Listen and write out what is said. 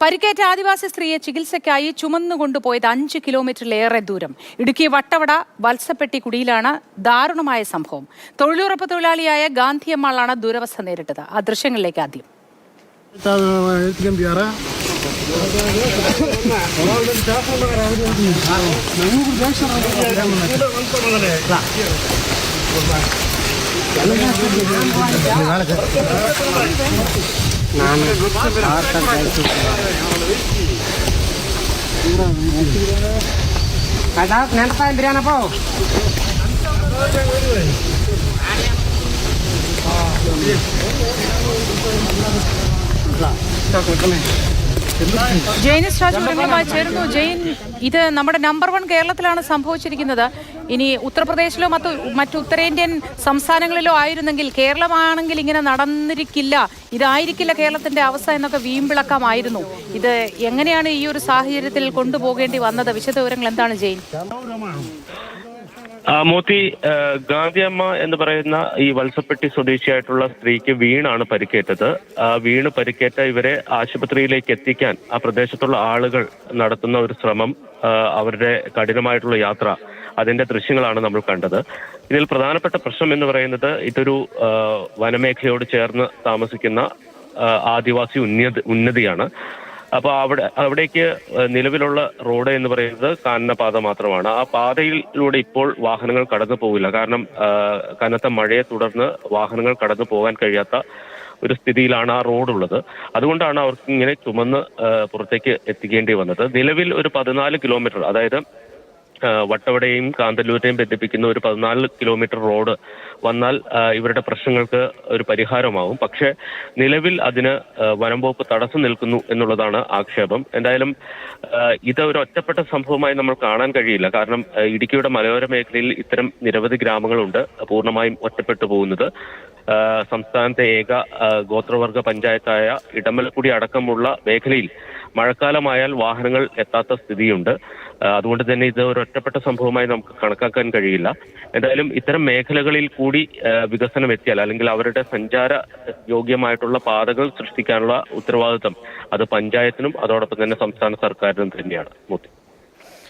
പരിക്കേറ്റ ആദിവാസി സ്ത്രീയെ ചികിത്സയ്ക്കായി ചുമന്നുകൊണ്ടുപോയത് അഞ്ച് കിലോമീറ്ററിലേറെ ദൂരം ഇടുക്കി വട്ടവട വത്സപ്പെട്ടി കുടിയിലാണ് ദാരുണമായ സംഭവം തൊഴിലുറപ്പ് തൊഴിലാളിയായ ഗാന്ധിയമ്മാളാണ് ദുരവസ്ഥ നേരിട്ടത് ആ ദൃശ്യങ്ങളിലേക്ക് ആദ്യം ಎತ್ಕೊಂಬಿಯಾರ ನೆನಪ ಬಿರಿಯಾನಪ್ಪ ജെയിനിസ് രാജ് മൃഗങ്ങളുമായി ചേരുന്നു ജെയിൻ ഇത് നമ്മുടെ നമ്പർ വൺ കേരളത്തിലാണ് സംഭവിച്ചിരിക്കുന്നത് ഇനി ഉത്തർപ്രദേശിലോ മറ്റു മറ്റു ഉത്തരേന്ത്യൻ സംസ്ഥാനങ്ങളിലോ ആയിരുന്നെങ്കിൽ കേരളമാണെങ്കിൽ ഇങ്ങനെ നടന്നിരിക്കില്ല. ഇതായിരിക്കില്ല കേരളത്തിന്റെ അവസ്ഥ എന്നൊക്കെ വീമ്പിളക്കമായിരുന്നു. ഇത് എങ്ങനെയാണ് ഈ ഒരു സാഹചര്യത്തിൽ കൊണ്ടുപോകേണ്ടി വന്നത്? വിശദവിവരങ്ങൾ എന്താണ് ജയിൻ? മോത്തി ഗാന്ധിയമ്മ എന്ന് പറയുന്ന ഈ വത്സപ്പെട്ടി സ്വദേശിയായിട്ടുള്ള സ്ത്രീക്ക് വീണാണ് പരിക്കേറ്റത്. ആ, വീണ് പരിക്കേറ്റ ഇവരെ ആശുപത്രിയിലേക്ക് എത്തിക്കാൻ ആ പ്രദേശത്തുള്ള ആളുകൾ നടത്തുന്ന ഒരു ശ്രമം അവരുടെ കഠിനമായിട്ടുള്ള യാത്ര. അതിന്റെ ദൃശ്യങ്ങളാണ് നമ്മൾ കണ്ടത്. ഇതിൽ പ്രധാനപ്പെട്ട പ്രശ്നം എന്ന് പറയുന്നത് ഇതൊരു വനമേഖലയോട് ചേർന്ന് താമസിക്കുന്ന ആദിവാസി ഉന്നതി ഉന്നതിയാണ്. അപ്പോൾ അവിടെ അവിടേക്ക് നിലവിലുള്ള റോഡ് എന്ന് പറയുന്നത് കാനനപാത മാത്രമാണ്. ആ പാതയിലൂടെ ഇപ്പോൾ വാഹനങ്ങൾ കടന്നു പോകില്ല കാരണം കനത്ത മഴയെ തുടർന്ന് വാഹനങ്ങൾ കടന്നു പോകാൻ കഴിയാത്ത ഒരു സ്ഥിതിയിലാണ് ആ റോഡുള്ളത്. അതുകൊണ്ടാണ് അവർക്ക് ഇങ്ങനെ ചുമന്ന് പുറത്തേക്ക് എത്തിക്കേണ്ടി വന്നത്. നിലവിൽ ഒരു പതിനാല് കിലോമീറ്റർ അതായത് വട്ടവടയും കാന്തല്ലൂരിനെയും ബന്ധിപ്പിക്കുന്ന ഒരു പതിനാല് കിലോമീറ്റർ റോഡ് വന്നാൽ ഇവരുടെ പ്രശ്നങ്ങൾക്ക് ഒരു പരിഹാരമാവും. പക്ഷേ നിലവിൽ അതിന് വനം വകുപ്പ് തടസ്സം നിൽക്കുന്നു എന്നുള്ളതാണ് ആക്ഷേപം. എന്തായാലും ഇത് ഒരു ഒറ്റപ്പെട്ട സംഭവമായി നമ്മൾ കാണാൻ കഴിയില്ല. കാരണം ഇടുക്കിയുടെ മലയോര മേഖലയിൽ ഇത്തരം നിരവധി ഗ്രാമങ്ങളുണ്ട് പൂർണമായും ഒറ്റപ്പെട്ടു പോകുന്നത്. സംസ്ഥാനത്തെ ഏക ഗോത്രവർഗ പഞ്ചായത്തായ ഇടമലക്കുടി അടക്കമുള്ള മേഖലയിൽ മഴക്കാലമായാൽ വാഹനങ്ങൾ എത്താത്ത സ്ഥിതിയുണ്ട്. അതുകൊണ്ട് തന്നെ ഇത് ഒരു ഒറ്റപ്പെട്ട സംഭവമായി നമുക്ക് കണക്കാക്കാൻ കഴിയില്ല. എന്തായാലും ഇത്തരം മേഖലകളിൽ കൂടി വികസനം എത്തിയാൽ അല്ലെങ്കിൽ അവരുടെ സഞ്ചാര യോഗ്യമായിട്ടുള്ള പാതകൾ സൃഷ്ടിക്കാനുള്ള ഉത്തരവാദിത്തം അത് പഞ്ചായത്തിനും അതോടൊപ്പം തന്നെ സംസ്ഥാന സർക്കാരിനും തന്നെയാണ്. മൂത്തി